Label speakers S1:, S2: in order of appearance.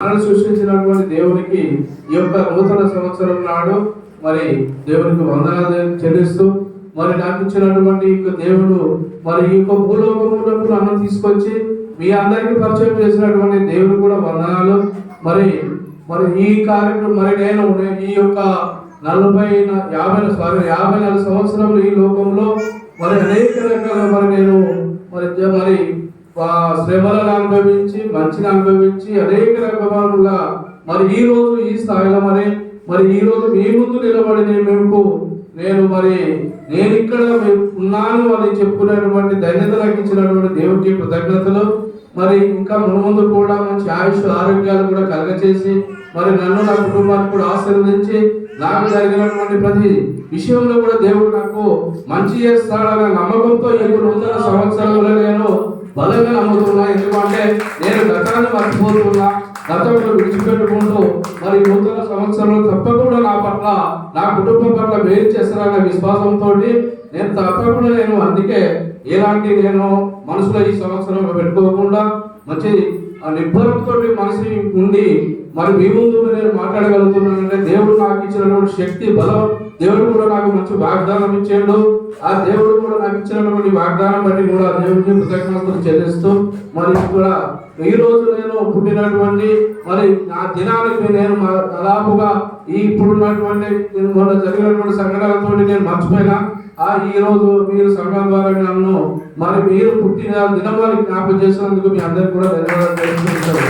S1: మనల్ని సృష్టించినటువంటి దేవునికి ఈ యొక్క నూతన సంవత్సరం నాడు మరి దేవునికి వందనాలు చెల్లిస్తూ మరి నాకు ఇచ్చినటువంటి ఈ యొక్క దేవుడు మరి ఈ యొక్క భూలోకములకు నన్ను తీసుకొచ్చి మీ అందరికీ పరిచయం చేసినటువంటి దేవుడు కూడా వందనాలు. మరి మరి ఈ కార్యక్రమం మరి నేను ఈ యొక్క నలభై యాభై సారీ యాభై నాలుగు సంవత్సరములు ఈ లోకంలో మరి అనేక రకాల మరి నేను మరి మరి శ్రమలను అనుభవించి మంచిని అనుభవించి అనేక రకములుగా మరి ఈ రోజు ఈ స్థాయిలో మరి మరి ఈ రోజు మీ ముందు నిలబడి నేను నేను మరి నేను ఇక్కడ ఉన్నాను అని చెప్పుకునేటువంటి ధన్యత నాకు ఇచ్చినటువంటి దేవుడికి కృతజ్ఞతలు. మరి ఇంకా మున్ముందు కూడా మంచి ఆయుష్ ఆరోగ్యాలు కూడా కలగచేసి మరి నన్ను నా కుటుంబాన్ని కూడా ఆశీర్వదించి నాకు జరిగినటువంటి ప్రతి విషయంలో కూడా దేవుడు నాకు మంచి చేస్తాడన్న నమ్మకంతో ఈ నూతన సంవత్సరంలో నేను బలంగా నమ్ముతున్నా. ఎందుకంటే నేను గతాన్ని మర్చిపోతున్నా. గతంలో విడిచిపెట్టుకుంటూ మరి నూతన సంవత్సరంలో తప్పకుండా నా పట్ల నా కుటుంబం పట్ల మేలు చేస్తారన్న విశ్వాసంతో నేను తప్పకుండా నేను అందుకే ఎలాంటి నేను మనసులో ఈ సంవత్సరం పెట్టుకోకుండా మంచి ఆ నిబ్బరంతో మనసు ఉండి మరి మీ ముందు నేను మాట్లాడగలుగుతున్నానంటే దేవుడు నాకు ఇచ్చినటువంటి శక్తి బలం దేవుడు కూడా నాకు మంచి వాగ్దానం ఇచ్చాడు ఆ దేవుడు కూడా నాకు ఇచ్చినటువంటి వాగ్దానం బట్టి కూడా దేవుడికి కృతజ్ఞతలు చెల్లిస్తూ మరి కూడా ఈ రోజు నేను పుట్టినటువంటి మరి నా దినానికి నేను దాదాపుగా ఈ ఇప్పుడున్నటువంటి నేను మొన్న జరిగినటువంటి సంఘటనలతో నేను మర్చిపోయినా ఆ ఈ రోజు మీరు సంఘం ద్వారా నన్ను మరి మీరు పుట్టిన దినం వారికి జ్ఞాపకం చేసినందుకు మీ అందరికి కూడా ధన్యవాదాలు తెలుసుకుంటారు